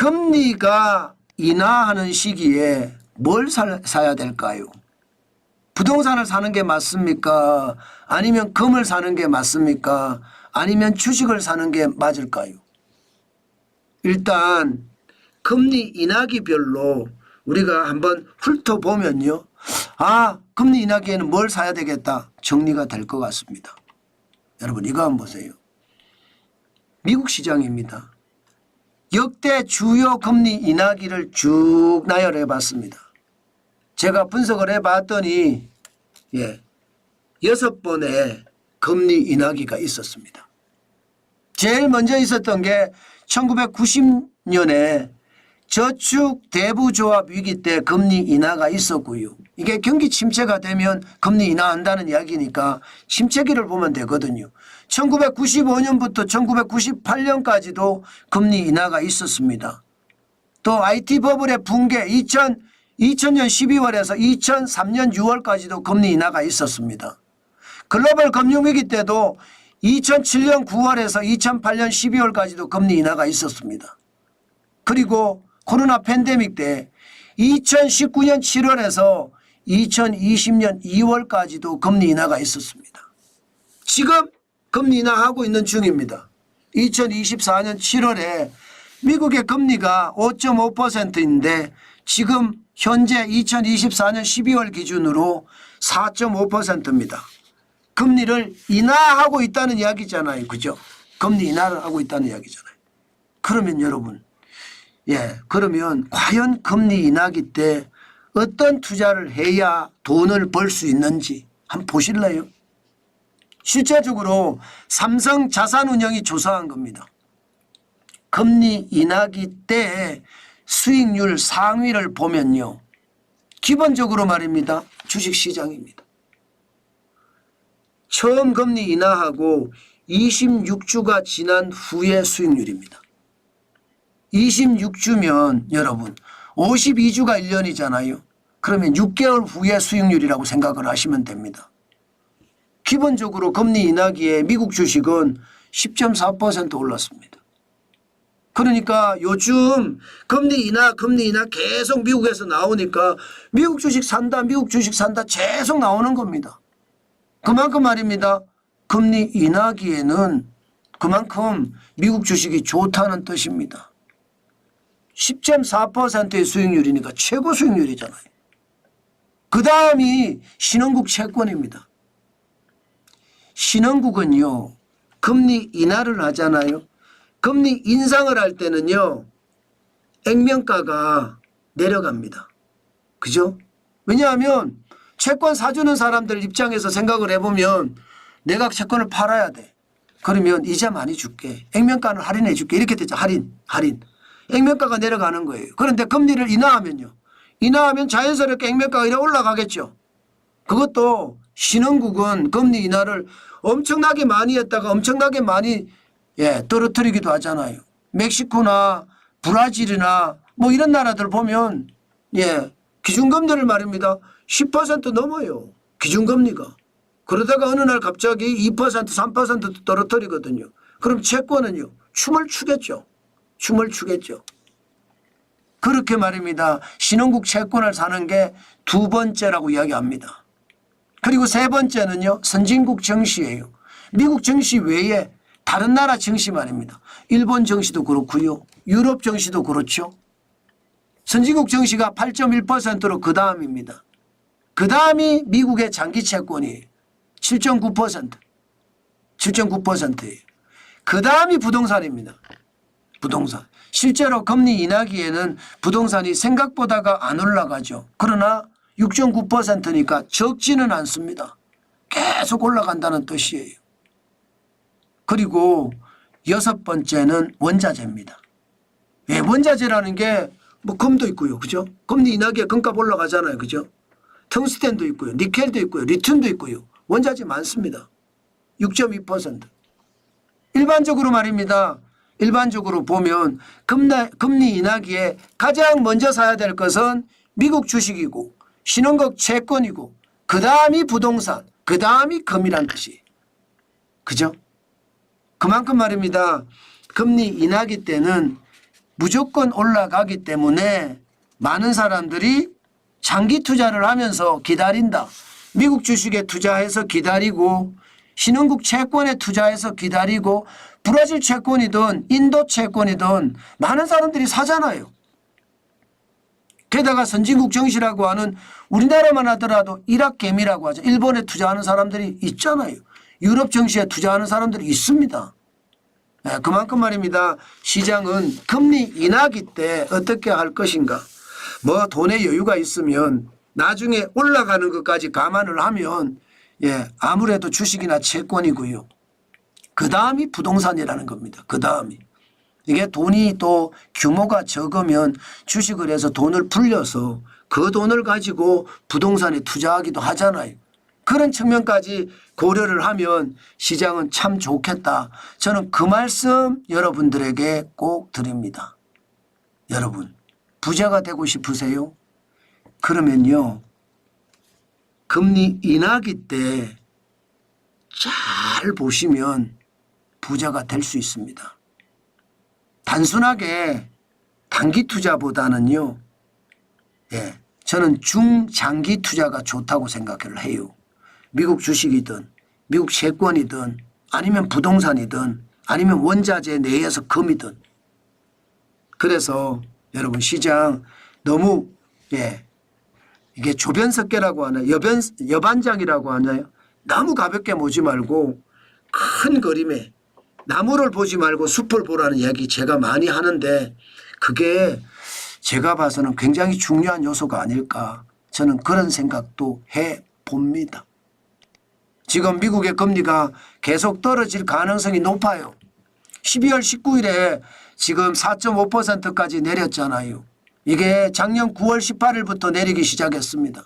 금리가 인하하는 시기에 뭘 사, 사야 될까요? 부동산을 사는 게 맞습니까? 아니면 금을 사는 게 맞습니까? 아니면 주식을 사는 게 맞을까요? 일단 금리 인하기별로 우리가 한번 훑어보면요. 아, 금리 인하기에는 뭘 사야 되겠다. 정리가 될 것 같습니다. 여러분 이거 한번 보세요. 미국 시장입니다. 역대 주요 금리 인하기를 쭉 나열해 봤습니다. 제가 분석을 해 봤더니 예. 여섯 번의 금리 인하기가 있었습니다. 제일 먼저 있었던 게 1990년에 저축 대부조합 위기 때 금리 인하가 있었고요. 이게 경기 침체가 되면 금리 인하한다는 이야기니까 침체기를 보면 되거든요. 1995년부터 1998년까지도 금리 인하가 있었습니다. 또 IT 버블의 붕괴 2000, 2000년 12월에서 2003년 6월까지도 금리 인하가 있었습니다. 글로벌 금융위기 때도 2007년 9월에서 2008년 12월까지도 금리 인하가 있었습니다. 그리고 코로나 팬데믹 때 2019년 7월에서 2020년 2월까지도 금리 인하가 있었습니다. 지금 금리 인하하고 있는 중입니다. 2024년 7월에 미국의 금리가 5.5%인데 지금 현재 2024년 12월 기준으로 4.5%입니다. 금리를 인하하고 있다는 이야기잖아요. 그죠? 금리 인하를 하고 있다는 이야기잖아요. 그러면 여러분, 예, 그러면 과연 금리 인하기 때 어떤 투자를 해야 돈을 벌 수 있는지 한번 보실래요? 실제적으로 삼성 자산운용이 조사한 겁니다. 금리 인하기 때 수익률 상위를 보면요. 기본적으로 말입니다. 주식시장입니다. 처음 금리 인하하고 26주가 지난 후의 수익률입니다. 26주면 여러분 52주가 1년이잖아요. 그러면 6개월 후의 수익률이라고 생각을 하시면 됩니다. 기본적으로 금리 인하기에 미국 주식은 10.4% 올랐습니다. 그러니까 요즘 금리 인하 금리 인하 계속 미국에서 나오니까 미국 주식 산다 미국 주식 산다 계속 나오는 겁니다. 그만큼 말입니다. 금리 인하기에는 그만큼 미국 주식이 좋다는 뜻입니다. 10.4%의 수익률이니까 최고 수익률이잖아요. 그 다음이 신흥국 채권입니다. 신흥국은요, 금리 인하를 하잖아요. 금리 인상을 할 때는요, 액면가가 내려갑니다. 그죠? 왜냐하면 채권 사주는 사람들 입장에서 생각을 해보면 내가 채권을 팔아야 돼. 그러면 이자 많이 줄게. 액면가는 할인해 줄게. 이렇게 되죠. 할인, 할인. 액면가가 내려가는 거예요. 그런데 금리를 인하하면요. 인하하면 자연스럽게 액면가가 이래 올라가겠죠. 그것도 신흥국은 금리 인하를 엄청나게 많이 했다가 엄청나게 많이 예, 떨어뜨리기도 하잖아요. 멕시코나 브라질이나 뭐 이런 나라들 보면 예, 기준금리를 말입니다. 10% 넘어요. 기준금리가. 그러다가 어느 날 갑자기 2% 3% 떨어뜨리거든요. 그럼 채권은요. 춤을 추겠죠. 춤을 추겠죠. 그렇게 말입니다. 신흥국 채권을 사는 게 두 번째라고 이야기합니다. 그리고 세 번째는요. 선진국 증시예요. 미국 증시 외에 다른 나라 증시 말입니다. 일본 증시도 그렇고요. 유럽 증시도 그렇죠. 선진국 증시가 8.1%로 그 다음입니다. 그 다음이 미국의 장기 채권이 7.9%. 7.9%예요. 그 다음이 부동산입니다. 부동산. 실제로 금리 인하기에는 부동산이 생각보다가 안 올라가죠. 그러나 6.9%니까 적지는 않습니다. 계속 올라간다는 뜻이에요. 그리고 여섯 번째는 원자재입니다. 예, 원자재라는 게 뭐 금도 있고요. 그죠? 금리 인하기에 금값 올라가잖아요. 그죠? 텅스텐도 있고요. 니켈도 있고요. 리튬도 있고요. 원자재 많습니다. 6.2%. 일반적으로 말입니다. 일반적으로 보면 금리, 금리 인하기에 가장 먼저 사야 될 것은 미국 주식이고 신흥국 채권이고 그 다음이 부동산 그 다음이 금이란 뜻이에요. 그죠? 그만큼 말입니다. 금리 인하기 때는 무조건 올라가기 때문에 많은 사람들이 장기 투자를 하면서 기다린다. 미국 주식에 투자해서 기다리고 신흥국 채권에 투자해서 기다리고 브라질 채권이든 인도 채권이든 많은 사람들이 사잖아요. 게다가 선진국 정시라고 하는 우리나라만 하더라도 이락개미라고 하죠. 일본에 투자하는 사람들이 있잖아요. 유럽 정시에 투자하는 사람들이 있습니다. 예, 그만큼 말입니다. 시장은 금리 인하기 때 어떻게 할 것인가. 뭐 돈의 여유가 있으면 나중에 올라가는 것까지 감안을 하면 예, 아무래도 주식이나 채권이고요. 그 다음이 부동산이라는 겁니다. 그 다음이. 이게 돈이 또 규모가 적으면 주식을 해서 돈을 불려서 그 돈을 가지고 부동산에 투자하기도 하잖아요. 그런 측면까지 고려를 하면 시장은 참 좋겠다. 저는 그 말씀 여러분들에게 꼭 드립니다. 여러분, 부자가 되고 싶으세요? 그러면요, 금리 인하기 때 잘 보시면 부자가 될 수 있습니다. 단순하게 단기 투자보다는요, 예, 저는 중장기 투자가 좋다고 생각을 해요. 미국 주식이든, 미국 채권이든, 아니면 부동산이든, 아니면 원자재 내에서 금이든. 그래서 여러분 시장 너무, 예, 이게 조변석계라고 하나요? 여변, 여반장이라고 하나요? 너무 가볍게 보지 말고 큰 그림에 나무를 보지 말고 숲을 보라는 이야기 제가 많이 하는데 그게 제가 봐서는 굉장히 중요한 요소가 아닐까 저는 그런 생각도 해 봅니다. 지금 미국의 금리가 계속 떨어질 가능성이 높아요. 12월 19일에 지금 4.5%까지 내렸잖아요. 이게 작년 9월 18일부터 내리기 시작했습니다.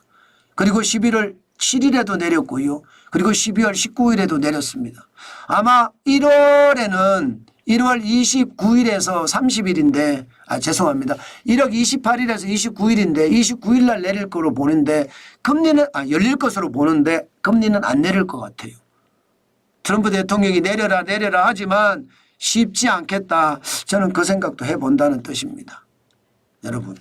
그리고 11월 7일에도 내렸고요. 그리고 12월 19일에도 내렸습니다. 아마 1월에는 1월 29일에서 30일인데 아 죄송합니다. 1월 28일에서 29일인데 29일 날 내릴 거로 보는데 금리는 아 열릴 것으로 보는데 금리는 안 내릴 것 같아요. 트럼프 대통령이 내려라 내려라 하지만 쉽지 않겠다. 저는 그 생각도 해본다는 뜻입니다. 여러분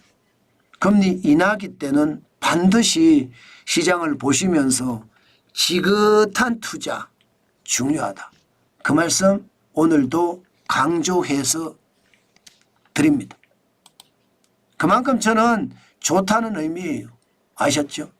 금리 인하기 때는 반드시 시장을 보시면서 지긋한 투자 중요하다. 그 말씀 오늘도 강조해서 드립니다. 그만큼 저는 좋다는 의미예요. 아셨죠?